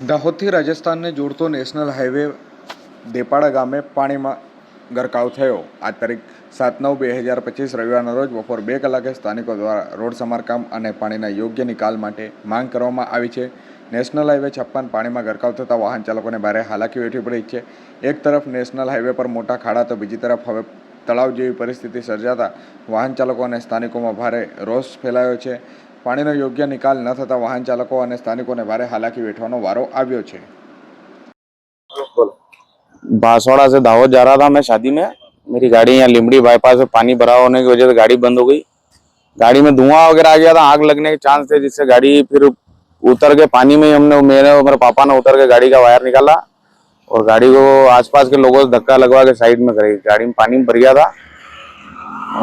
દાહોદથી રાજસ્થાનને જોડતો national highway દેપાડા ગામે પાણીમાં ગરકાવ થયો. આ તારીખ સાત નવ બે હજાર પચીસ રવિવારના રોજ બપોર બે કલાકે સ્થાનિકો દ્વારા રોડ સમારકામ અને પાણીના યોગ્ય નિકાલ માટે માંગ કરવામાં આવી છે. નેશનલ હાઈવે છપ્પન પાણીમાં ગરકાવ થતાં વાહન ચાલકોને ભારે હાલાકી વેઠવી પડી છે. એક તરફ નેશનલ હાઈવે પર મોટા ખાડા તો બીજી તરફ હવે તળાવ જેવી પરિસ્થિતિ સર્જાતા વાહન ચાલકો અને સ્થાનિકોમાં ભારે રોષ ફેલાયો છે. પાણીનો યોગ્ય નિકાલ ન થતાં વાહન ચાલકો અને સ્થાનિકોને ભારે હાલાકી વેઠવાનો વારો આવ્યો છે बांसवाड़ा से दाहोद जा रहा था मैं शादी में मेरी गाड़ी यहाँ लिमड़ी बाईपास में पानी भरा होने की वजह से गाड़ी बंद हो गई गाड़ी में धुआं वगैरह आ गया था आग लगने के चांस थे जिससे गाड़ी फिर उतर के पानी में ही हमने मेरे और मेरे पापा ने उतर के गाड़ी का वायर निकाला और गाड़ी को आसपास के लोगों से धक्का लगवा के साइड में करी गाड़ी में पानी भर गया था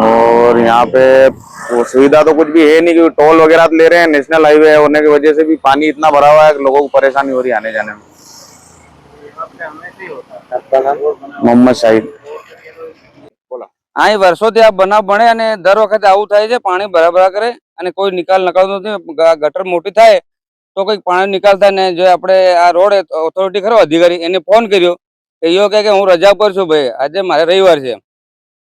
और यहाँ पे वो सुविधा तो कुछ भी है नहीं क्योंकि टोल वगैरह तो ले रहे हैं नेशनल हाईवे होने की वजह से भी पानी इतना भरा हुआ है कि लोगों को परेशानी हो रही है आने जाने में मोहम्मद शाहिद અહીં વર્ષોથી આ બનાવ બને અને દર વખતે આવું થાય છે પાણી ભરાભરા કરે અને કોઈ નિકાલ નકાલતો નથી ગ- ગટર મોટી થાય તો કંઈક પાણી નિકાલ થાય ને જો આપણે આ રોડ ઓથોરિટી ખરો અધિકારી એને ફોન કર્યો એ યો કહે કે હું રજા પર છું ભાઈ આજે મારે રવિવાર છે ને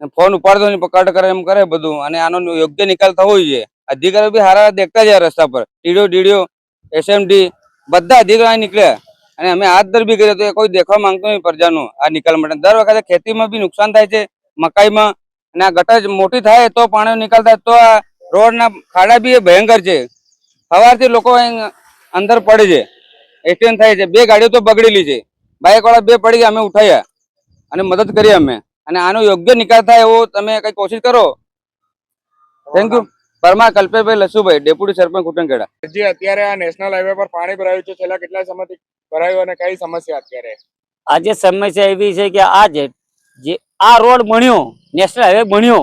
ફોન ઉપાડતો નહીં પકડ કરે, એમ કરે બધું. અને આનો યોગ્ય નિકાલ થવો જોઈએ. અધિકારીઓ બી હારા દેખતા જાય રસ્તા પર. ટીડીઓ ડીડીઓ એસએમડી બધા અધિકારીઓ નીકળ્યા અને અમે હાથ દર બી કર્યો તો કોઈ દેખવા માંગતો નહીં પ્રજાનું આ નિકાલ માટે. દર વખતે ખેતીમાં બી નુકસાન થાય છે, મકાઈમાં. અને આ ગટર મોટી થાય તો પાણીનો નિકાલ થાય, તો આ રોડના ખાડા બી ભયંકર છે. સવારથી લોકો અંદર પડે છે. એક્સિડન્ટ થાય છે. બે ગાડીઓ તો બગડેલી છે. બાઇકવાળા બે પડી ગયા, અમે ઉઠાયા. અને મદદ કરી અમે. અને આનો યોગ્ય નિકાલ થાય એવો તમે કઈ કોશિશ કરો? Thank you Parmar Kalpeshbhai Lasubhai deputy sarpanch Kutankeda જે અત્યારે આ નેશનલ હાઈવે પર પાણી ભરાયું છે છેલ્લા કેટલા સમયથી ભરાયું અને કઈ સમસ્યા અત્યારે? આજે સમસ્યા એવી છે કે આ જે જે આ રોડ બન્યો નેશનલ હાઈવે બન્યો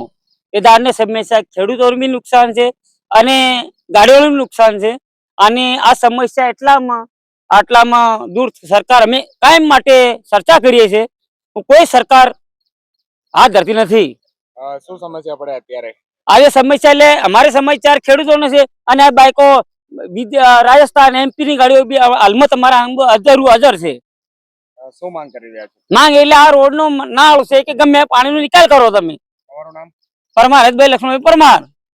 એ દારની સમસ્યા. ખેડૂતોને બી નુકસાન છે અને ગાડીઓનું નુકસાન છે. અને આ સમસ્યા એટલામાં આટલામાં દૂર સરકાર અમે કાયમ માટે ચર્ચા કરીએ છીએ. કોઈ સરકાર હાથ ધરતી નથી. શું સમસ્યા પડે અત્યારે? આજે સમસ્યા એટલે અમારી સમસ્યા ખેડૂતોને છે અને આ બાઈકો રાજસ્થાન એમપી ની ગાડીઓ બી હાલમાં તમારા હજારો હજાર છે. શું માંગ કરી રહ્યા છો? માંગ એટલે આ રોડ નો ના આવશે કે ગમે પાણી નો નિકાલ કરો તમે. તમારું નામ? પરમાર હજભાઈ લક્ષ્મણભાઈ પરમાર.